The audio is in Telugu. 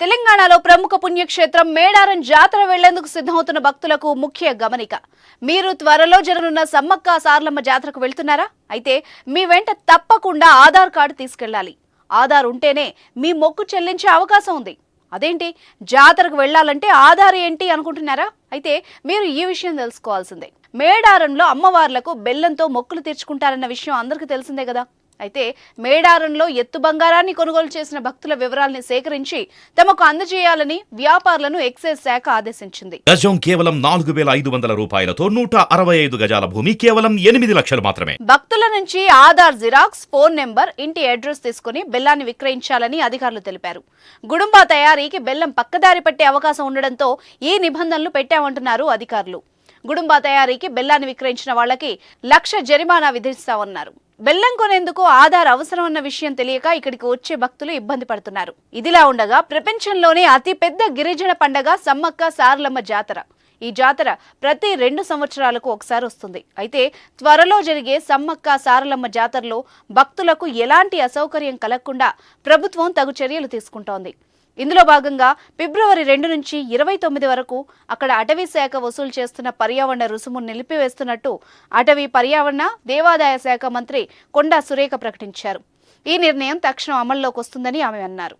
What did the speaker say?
తెలంగాణలో ప్రముఖ పుణ్యక్షేత్రం మేడారం జాతర వెళ్ళేందుకు సిద్ధమవుతున్న భక్తులకు ముఖ్య గమనిక. మీరు త్వరలో జరగనున్న సమ్మక్క సార్లమ్మ జాతరకు వెళ్తున్నారా? అయితే మీ వెంట తప్పకుండా ఆధార్ కార్డు తీసుకెళ్ళాలి. ఆధార్ ఉంటేనే మీ మొక్కు చెల్లించే అవకాశం ఉంది. అదేంటి? జాతరకు వెళ్ళాలంటే ఆధార్ ఏంటి అనుకుంటున్నారా? అయితే మీరు ఈ విషయం తెలుసుకోవాల్సిందే. మేడారంలో అమ్మవార్లకు బెల్లంతో మొక్కులు తీర్చుకుంటారన్న విషయం అందరికీ తెలిసిందే కదా. అయితే మేడారంలో ఎత్తు బంగారాన్ని కొనుగోలు చేసిన భక్తుల వివరాల్ని సేకరించి తమకు అందజేయాలని వ్యాపారులను ఎక్సైజ్ శాఖ ఆదేశించింది. గజం కేవలం నాలుగు వేల ఐదు వందల రూపాయలతో నూట అరవై ఐదు గజాల భూమి కేవలం ఎనిమిది లక్షలు మాత్రమే. భక్తుల నుంచి ఆధార్ జిరాక్స్ ఫోన్ నెంబర్ ఇంటి అడ్రస్ తీసుకుని బెల్లాన్ని విక్రయించాలని అధికారులు తెలిపారు. గుడుంబా తయారీకి బెల్లం పక్కదారి పట్టే అవకాశం ఉండడంతో ఈ నిబంధనలు పెట్టామంటున్నారు అధికారులు. గుడుంబా తయారీకి బెల్లాన్ని విక్రయించిన వాళ్ళకి లక్ష జరిమానా విధిస్తామన్నారు. బెల్లం కొనేందుకు ఆధార్ అవసరం అన్న విషయం తెలియక ఇక్కడికి వచ్చే భక్తులు ఇబ్బంది పడుతున్నారు. ఇదిలా ఉండగా ప్రపంచంలోనే అతిపెద్ద గిరిజన పండగ సమ్మక్క సారలమ్మ జాతర. ఈ జాతర ప్రతి రెండు సంవత్సరాలకు ఒకసారి వస్తుంది. అయితే త్వరలో జరిగే సమ్మక్క సారలమ్మ జాతరలో భక్తులకు ఎలాంటి అసౌకర్యం కలగకుండా ప్రభుత్వం తగు చర్యలు తీసుకుంటోంది. ఇందులో భాగంగా ఫిబ్రవరి రెండు నుంచి ఇరవై తొమ్మిది వరకు అక్కడ అటవీ శాఖ వసూలు చేస్తున్న పర్యావరణ రుసుము నిలిపివేస్తున్నట్టు అటవీ పర్యావరణ దేవాదాయ శాఖ మంత్రి కొండా సురేఖ ప్రకటించారు. ఈ నిర్ణయం తక్షణం అమల్లోకి వస్తుందని ఆమె అన్నారు.